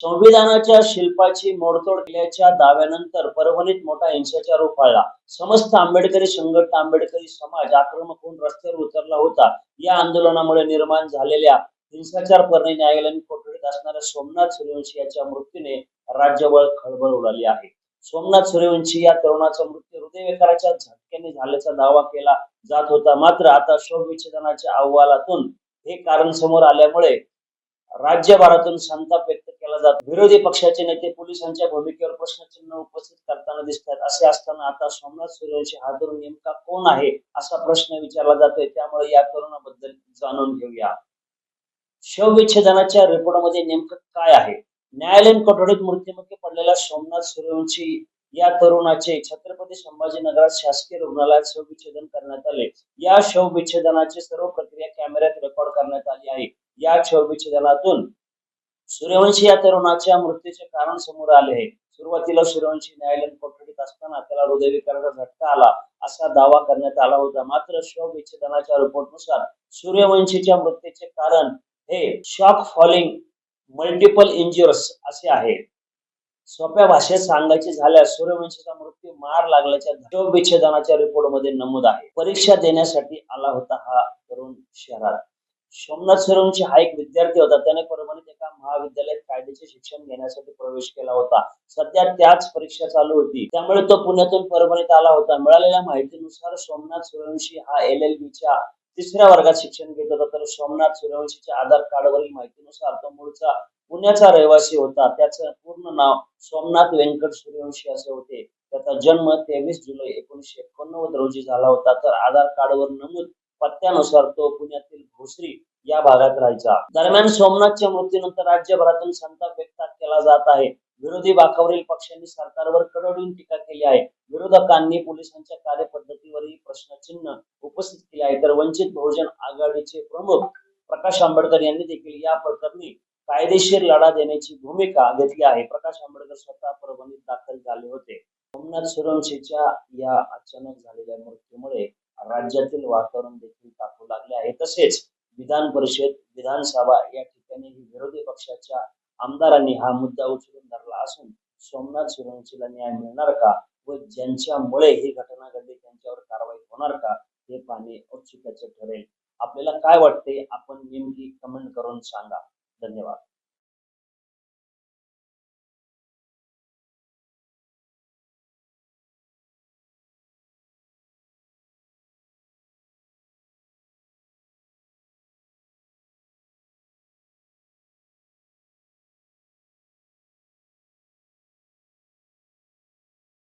संविधानाच्या शिल्पाची मोडतोड केल्याच्या दाव्यानंतर परभणीत मोठा हिंसाचार उफाळला. समस्त आंबेडकरी संघट आंबेडकरी समाज आक्रमक होऊन रस्त्यावर उतरला होता. या आंदोलनामुळे निर्माण झालेल्या हिंसाचार परणी न्यायालयीन कोठडीत असणाऱ्या सोमनाथ सूर्यवंशी याच्या मृत्यूने राज्यभर खळबळ उडाली आहे. सोमनाथ सूर्यवंशी या तरुणाचा मृत्यू हृदयविकाराच्या झटक्याने झाल्याचा दावा केला जात होता. मात्र आता शवविच्छेदनाच्या अहवालातून हे कारण समोर आल्यामुळे राज्यभरातून संताप व्यक्त केला जातो. विरोधी पक्षाचे नेते पोलिसांच्या भूमिकेवर प्रश्नचिन्ह उपस्थित करताना दिसतात. असे असताना आता सोमनाथ सूर्यवंशी हा तरुण नेमका कोण आहे असा प्रश्न विचारला जातोय. त्यामुळे या तरुणाबद्दल जाणून घेऊया. शवविच्छेदनाच्या रिपोर्टमध्ये नेमकं काय आहे? न्यायालयीन कोठडीत मृत्युमुखी पडलेल्या सोमनाथ सूर्यवंशी या तरुणाचे छत्रपती संभाजीनगरात शासकीय रुग्णालयात शवविच्छेदन करण्यात आले. या शवविच्छेदनाची सर्व प्रक्रिया कॅमेऱ्यात रेकॉर्ड करण्यात आली आहे. या शवविच्छेदनातून सूर्यवंशी या तरुणाच्या मृत्यूचे कारण समोर आले. आहे सुरुवातीला सूर्यवंशी न्यायालयीन कोठडीत असताना त्याला हृदयविकाराचा झटका आला. असा दावा करण्यात आला होता. मात्र शवविच्छेदनाच्या रिपोर्टनुसार सूर्यवंशीच्या मृत्यूचे कारण हे शॉक फॉलिंग मल्टिपल इंजुरस असे आहे. सोप्या भाषेत सांगायचे झाल्यास सूर्यवंशीचा मृत्यू मार लागल्याच्या शवविच्छेदनाच्या रिपोर्टमध्ये नमूद आहे. परीक्षा देण्यासाठी आला होता हा तरुण शहरात. सोमनाथ सूर्यवंशी हा एक विद्यार्थी होता. त्याने परभणीत एका महाविद्यालयात कायद्याचे शिक्षण घेण्यासाठी प्रवेश केला होता. सध्या त्याच परीक्षा चालू होती. त्यामुळे तो पुण्यातून परभणीत आला होता. मिळालेल्या माहितीनुसार सोमनाथ सूर्यवंशी हा एल एल बीच्या तिसऱ्या वर्गात शिक्षण घेत होता. तर सोमनाथ सूर्यवंशीच्या आधार कार्डवरील माहितीनुसार तो मूळचा पुण्याचा रहिवासी होता. त्याचं पूर्ण नाव सोमनाथ व्यंकट सूर्यवंशी असे होते. त्याचा जन्म तेवीस जुलै एकोणीसशे एकोणनव्वद रोजी झाला होता. तर आधार कार्डवर नमूद पत्त्यानुसार तो पुण्यातील भोसरी या भागात राहायचा. दरम्यान सोमनाथच्या मृत्यूनंतर राज्यभरातून संताप व्यक्त केला जात आहे. विरोधी बाकावरील पक्षांनी सरकारवर कडवडून टीका केली आहे. विरोधकांनी पोलिसांच्या कार्यपद्धतीवरही प्रश्नचिन्ह उपस्थित केले आहे. तर वंचित बहुजन आघाडीचे प्रमुख प्रकाश आंबेडकर यांनी देखील या प्रकरणी कायदेशीर लढा देण्याची भूमिका घेतली आहे. प्रकाश आंबेडकर स्वतः परभणीत दाखल झाले होते. सोमनाथ सूर्यवंशीच्या या अचानक झालेल्या मृत्यूमुळे राज्यातील वातावरण देखील तापू लागले आहे. तसेच विधान परिषद विधानसभा या ठिकाणी विरोधी पक्षाच्या आमदारांनी हा मुद्दा उचलून धरला असून सोमनाथ सूर्यवंशीला न्याय मिळणार का व ज्यांच्यामुळे ही घटना घडली त्यांच्यावर कारवाई होणार का हे पाहणे औत्सुक्याचे ठरेल. आपल्याला काय वाटते? आपण नेमकी कमेंट करून सांगा. धन्यवाद.